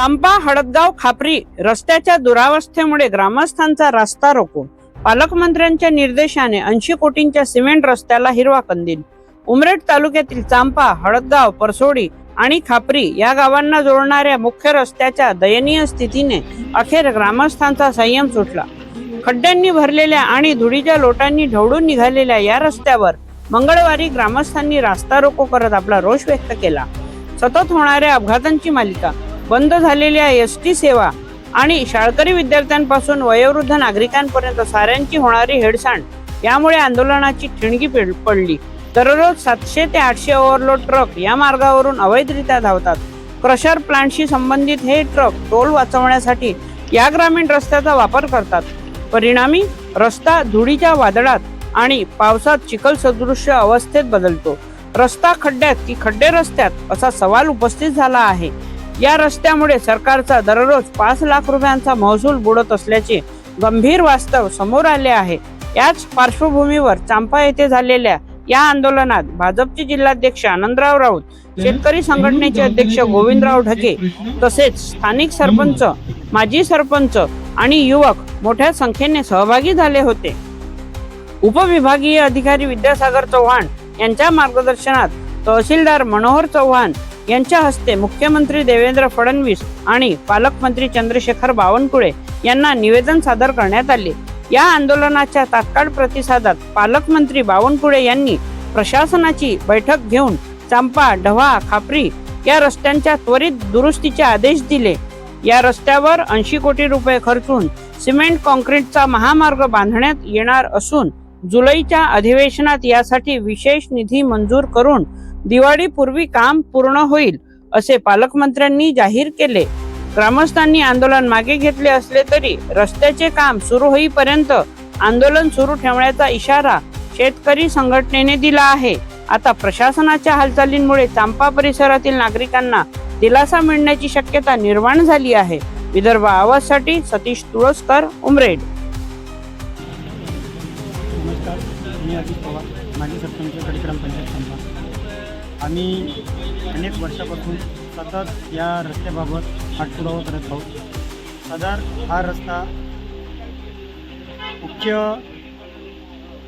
चांपा हळदगाव खापरी रस्त्याच्या दुरावस्थेमुळे ग्रामस्थांचा रास्ता रोको पालकमंत्र्यांच्या निर्देशाने ऐंशी कोटींच्या सिमेंट रस्त्याला हिरवा कंदील. उमरेड तालुक्यातील चांपा हळदगाव परसोडी आणि खापरी या गावांना जोडणाऱ्या मुख्य रस्त्याच्या दयनीय स्थितीने अखेर ग्रामस्थांचा संयम सुटला. खड्ड्यांनी भरलेल्या आणि धुळीच्या लोटांनी ढवळून निघालेल्या या रस्त्यावर मंगळवारी ग्रामस्थांनी रास्ता रोको करत आपला रोष व्यक्त केला. सतत होणाऱ्या अपघातांची मालिका बंद झालेल्या एस टी सेवा. आणि शाळकरी विद्यार्थ्यांपासून वयोवृद्ध नागरिकांपर्यंत साऱ्यांची होणारी हेडसांड यामुळे आंदोलनाची ठिणगी पडली. दररोज सातशे ते आठशे ओव्हरलोड ट्रक या मार्गावरून अवैधरित्या धावतात. क्रशर प्लांटशी संबंधित हे ट्रक टोल वाचवण्यासाठी या ग्रामीण रस्त्याचा वापर करतात. परिणामी रस्ता धुळीच्या वादळात आणि पावसात चिखल सदृश्य अवस्थेत बदलतो. रस्ता खड्ड्यात की खड्डे रस्त्यात असा सवाल उपस्थित झाला आहे. या रस्त्यामुळे सरकारचा दररोज पाच लाख रुपयांचा महसूल बुडत असल्याचे गंभीर वास्तव समोर आले आहे. याच पार्श्वभूमीवर चांपा येथे झालेल्या या आंदोलनात भाजपचे जिल्हाध्यक्ष आनंदराव राऊत शेतकरी संघटनेचे अध्यक्ष गोविंदराव ढगे तसेच स्थानिक सरपंच माजी सरपंच आणि युवक मोठ्या संख्येने सहभागी झाले होते. उपविभागीय अधिकारी विद्यासागर चव्हाण यांच्या मार्गदर्शनात तहसीलदार मनोहर चव्हाण यांच्या हस्ते मुख्यमंत्री देवेंद्र फडणवीस आणि पालकमंत्री चंद्रशेखर बावनकुळे यांना निवेदन सादर करण्यात आले. या आंदोलनाच्या तात्काळ प्रतिसादात पालकमंत्री बावनकुळे यांनी प्रशासनाची बैठक घेऊन चांपा ढवा खापरी या रस्त्यांच्या त्वरित दुरुस्तीचे आदेश दिले. या रस्त्यावर ऐंशी कोटी रुपये खर्चून सिमेंट कॉन्क्रीटचा महामार्ग बांधण्यात येणार असून जुलैच्या अधिवेशनात यासाठी विशेष निधी मंजूर करून दिवाळीपूर्वी काम पूर्ण होईल असे पालकमंत्र्यांनी जाहीर केले. ग्रामस्थांनी आंदोलन मागे घेतले असले तरी रस्त्याचे काम सुरू होईपर्यंत आंदोलन सुरू ठेवण्याचा इशारा शेतकरी संघटनेने दिला आहे. आता प्रशासनाच्या हालचालींमुळे चांपा परिसरातील नागरिकांना दिलासा मिळण्याची शक्यता निर्माण झाली आहे. विदर्भ आवाजसाठी सतीश तुळसकर उमरेड. नमस्कार मी अजित पवार माजी सरपंच ग्रामपंचायत संपा आम्ही अनेक वर्षापासून सतत या रस्त्याबाबत पाठपुरावा करत आहोत. सदर हा रस्ता मुख्य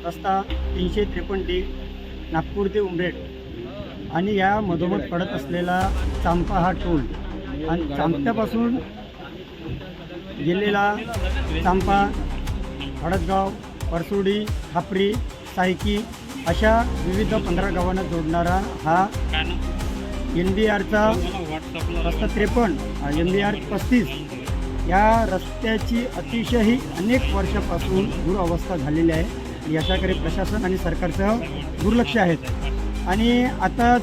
रस्ता तीनशे त्रेपन्न डी नागपूर ते उमरेड आणि या मधोमध पडत असलेला चांपा हा टोल आणि चांपत्यापासून गेलेला चांपा हडदगाव परसुडी खापरी सायकी अशा विविध पंधरा गावांना जोडणारा हा एन डी आरचा रस्ता त्रेपन्न एन डी आर पस्तीस या रस्त्याची अतिशय अनेक वर्षापासून दुरावस्था झालेली आहे. याच्याकडे प्रशासन आणि सरकारचं दुर्लक्ष आहेत. आणि आता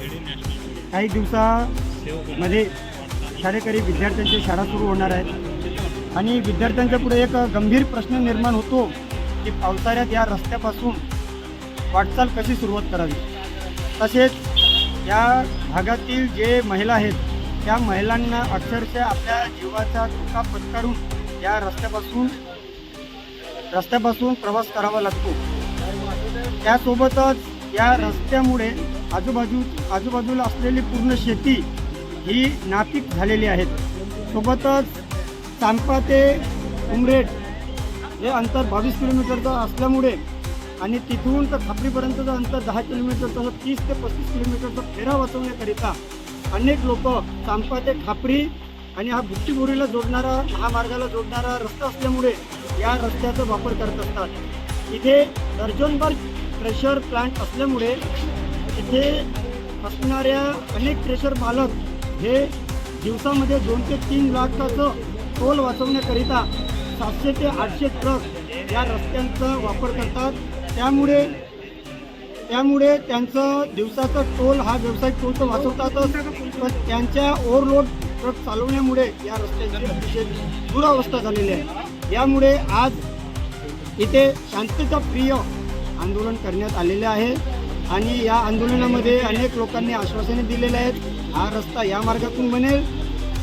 काही दिवसामध्ये शाळेकरी विद्यार्थ्यांची शाळा सुरू होणार आहेत आणि विद्यार्थ्यांच्या पुढे एक गंभीर प्रश्न निर्माण होतो की पावसाळ्यात या रस्त्यापासून वाटचाल कशी सुरुवात करावी? तसेच या भागातील जे महिला आहेत त्या महिलांना अक्षरशः आपल्या जीवाचा धोका पत्करून या रस्त्यापासून रस्त्यापासून प्रवास करावा लागतो. त्यासोबतच या रस्त्यामुळे आजूबाजू आजूबाजूला असलेली पूर्ण शेती ही नापीक झालेली आहेत सोबतच चांपा ते उमरेड हे अंतर बावीस किलोमीटरचं असल्यामुळे आणि तिथून तर खापरीपर्यंतचं अंतर दहा किलोमीटर तसं तीस ते पस्तीस किलोमीटरचा फेरा वाचवण्याकरिता अनेक लोक चांपा ते खापरी आणि हा बुट्टीबोरीला जोडणारा महामार्गाला जोडणारा रस्ता असल्यामुळे या रस्त्याचा वापर करत असतात. इथे दर्जनभर प्रेशर प्लांट असल्यामुळे इथे असणाऱ्या अनेक प्रेशर मालक हे दिवसामध्ये दोन ते तीन लाखाचं टोल वाचवण्याकरिता सातशे ते आठशे ट्रक या रस्त्यांचा वापर करतात. त्यामुळे त्यामुळे त्यांचं दिवसाचा टोल हा व्यावसायिक टोल तर वाचवतातच. पण त्यांच्या ओव्हरलोड ट्रक चालवण्यामुळे या रस्त्याची अतिशय दुरावस्था झालेली आहे. यामुळे आज इथे शांतता प्रिय आंदोलन करण्यात आलेले आहे आणि या आंदोलनामध्ये अनेक लोकांनी आश्वासने दिलेले आहेत हा रस्ता या मार्गातून बनेल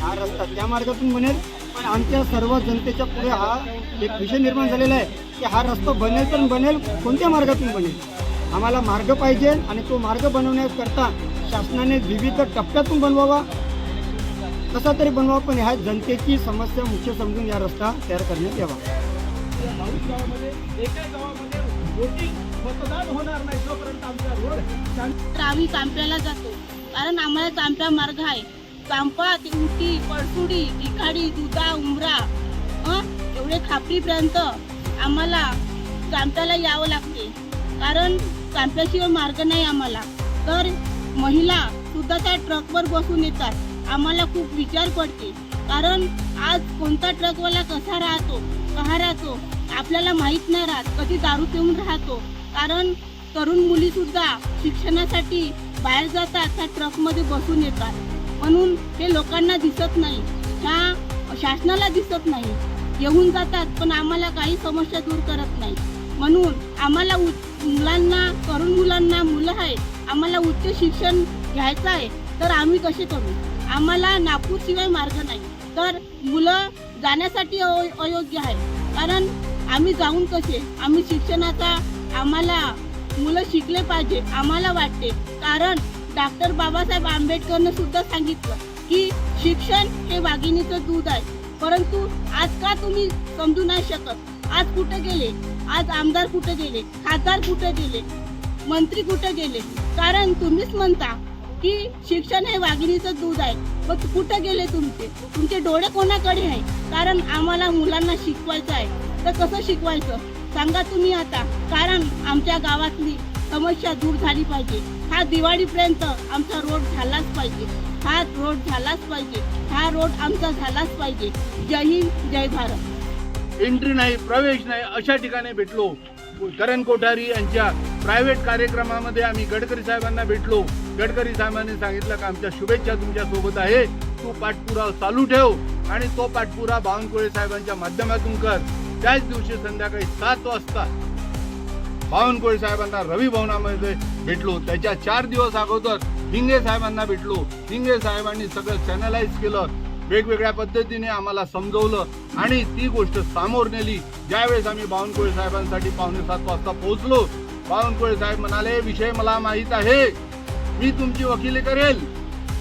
हा रस्ता त्या मार्गातून बनेल. पण आमच्या सर्व जनतेच्या पुढे हा एक विषय निर्माण झालेला आहे. की हा रस्ता बनेल पण बनेल कोणत्या मार्गातून बनेल? आम्हाला मार्ग पाहिजे आणि तो मार्ग बनवण्याकरता शासनाने विविध टप्प्यातून बनवावा. कसा तरी बनवावा पण ह्या जनतेची समस्या मुख्य समजून या रस्ता तयार करण्यात यावा. तर आम्ही चांप्याला जातो. कारण आम्हाला चांप्या मार्ग आहे. चांपा ते पडसुडी पळसुडी तिखाडी दुधा उमरा हं? एवढे खापरीपर्यंत आम्हाला चांप्याला यावं लागते. कारण चांप्याशिवाय मार्ग नाही आम्हाला. तर महिला सुद्धा त्या ट्रकवर बसून येतात. आम्हाला खूप विचार पडते. कारण आज कोणता ट्रकवाला कसा राहतो कहा राहतो आपल्याला माहीत नाही राहत. कधी दारू पिऊन राहतो. कारण तरुण मुली सुद्धा शिक्षणासाठी बाहेर जातात त्या ट्रकमध्ये बसून येतात. म्हणून हे लोकांना दिसत नाही. ह्या शासनाला दिसत नाही. येऊन जातात पण आम्हाला काही समस्या दूर करत नाही. म्हणून आम्हाला उ मुलांना तरुण मुलांना मुलं आहे आम्हाला उच्च शिक्षण घ्यायचं आहे तर आम्ही कसे करू? आम्हाला नागपूरशिवाय मार्ग नाही तर मुलं जाण्यासाठी अयो- अयोग्य आहे. कारण आम्ही जाऊन कसे? आम्ही शिक्षणाचा आम्हाला मुलं शिकले पाहिजे आम्हाला वाटते. कारण डॉक्टर बाबासाहेब आंबेडकरनं सुद्धा सांगितलं की शिक्षण हे वाघिणीचं दूध आहे. परंतु आज का तुम्ही समजू नाही शकत? आज कुठे गेले? आज आमदार कुठे गेले? खासदार कुठे गेले? मंत्री कुठे गेले? कारण तुम्हीच म्हणता की शिक्षण हे वाघिणीचं दूध आहे. मग कुठे गेले तुमचे? तुमचे डोळे कोणाकडे आहे? कारण आम्हाला मुलांना शिकवायचं आहे. तर कसं शिकवायचं? सांगा तुम्ही आता. कारण आमच्या गावातली समस्या दूर झाली पाहिजे. हा दिवाळीपर्यंत आमचा रोड झालाच पाहिजे. हा रोड झालाच पाहिजे. हा रोड आमचा झालाच पाहिजे. जय हिंद जय भारत. एंट्री नाही प्रवेश नाही अशा ठिकाणी भेटलो. करण कोठारी यांच्या प्रायव्हेट कार्यक्रमामध्ये आम्ही गडकरी साहेबांना भेटलो. गडकरी साहेबांनी सांगितलं की आमच्या शुभेच्छा तुमच्यासोबत आहे. तू पाठपुरावा चालू ठेव आणि तो पाठपुरा बावनकुळे साहेबांच्या माध्यमातून कर. त्याच दिवशी संध्याकाळी सात वाजता बावनकुळे साहेबांना रवी भवनामध्ये भेटलो. त्याच्या चार दिवस अगोदर हिंगे साहेबांना भेटलो. हिंगे साहेबांनी सगळं चॅनलाइज केलं. वेगवेगळ्या पद्धतीने आम्हाला समजवलं. आणि ती गोष्ट सामोर नेली. ज्यावेळेस आम्ही बावनकुळे साहेबांसाठी पावणे सात वाजता पोहोचलो बावनकुळे साहेब म्हणाले विषय मला माहीत आहे. मी तुमची वकिली करेल.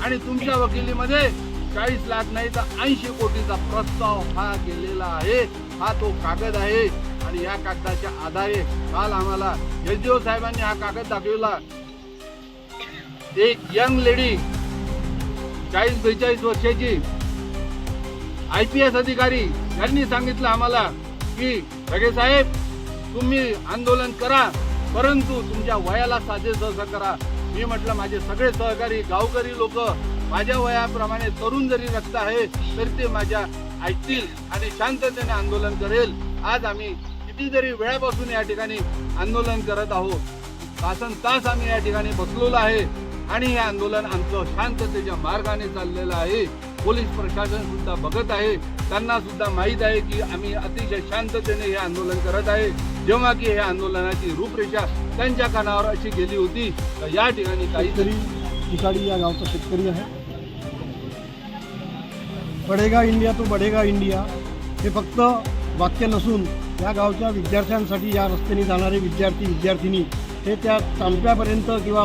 आणि तुमच्या वकिलीमध्ये चाळीस लाख नाही तर ऐंशी कोटीचा प्रस्ताव हा केलेला आहे. हा तो कागद आहे. आणि या कागदाच्या आधारे काल आम्हाला एसडीओ साहेबांनी हा कागद दाखविला. एक यंग लेडी चाळीस बेचाळीस वर्षाची आय पी एस अधिकारी यांनी सांगितलं आम्हाला की रगे साहेब तुम्ही आंदोलन करा परंतु तुमच्या वयाला साजे सहसा करा. मी म्हटलं माझे सगळे सहकारी गावकरी लोक माझ्या वयाप्रमाणे तरुण जरी रक्त आहे तरी ते माझ्या ऐकतील आणि शांततेने आंदोलन करेल. आज आम्ही कितीतरी वेळापासून या ठिकाणी आंदोलन करत आहोत. तासन तास आम्ही या ठिकाणी बसलेलो आहे. आणि हे आंदोलन आमचं शांततेच्या मार्गाने चाललेलं आहे. पोलीस प्रशासन सुद्धा बघत आहे. त्यांना सुद्धा माहीत आहे की आम्ही अतिशय शांततेने हे आंदोलन करत आहे. जेव्हा की हे आंदोलनाची रूपरेषा त्यांच्या कानावर अशी गेली होती तर या ठिकाणी काहीतरी ठिकाणी या गावचा शेतकरी आहे. बडेगा इंडिया तो बडेगा इंडिया. हे फक्त वाक्य नसून या गावच्या विद्यार्थ्यांसाठी या रस्त्याने जाणारे विद्यार्थी विद्यार्थिनी हे त्या चांप्यापर्यंत किंवा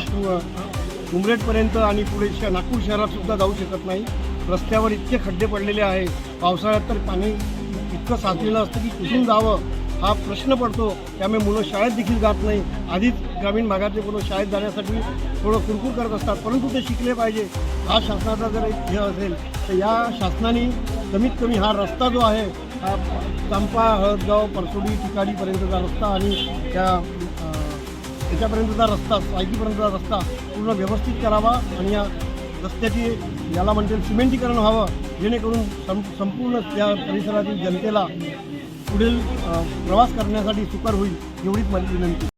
उमरेडपर्यंत आणि पुढे श नागपूर शहरात सुद्धा जाऊ शकत नाही. रस्त्यावर इतके खड्डे पडलेले आहे पावसाळ्यात तर पाणी इतकं साचलेलं असतं की कुठून जावं हा प्रश्न पडतो. त्यामुळे मुलं शाळेत देखील जात नाही. आधीच ग्रामीण भागातले मुलं शाळेत जाण्यासाठी थोडं कुरकुर करत असतात. परंतु ते शिकले पाहिजे. हा शासनाचा जर एक हे असेल तर या शासनाने कमीत कमी हा रस्ता जो आहे हा चंपा हळदगाव परसोडी ठिकाणीपर्यंतचा रस्ता आणि त्या त्याच्यापर्यंतचा रस्ता सायकीपर्यंतचा रस्ता पूर्ण व्यवस्थित करावा आणि या रस्त्याची याला म्हणते सिमेंटीकरण व्हावं जेणेकरून सं संपूर्ण त्या परिसरातील जनतेला पुढील प्रवास करण्यासाठी सुकर होईल एवढीच माझी विनंती.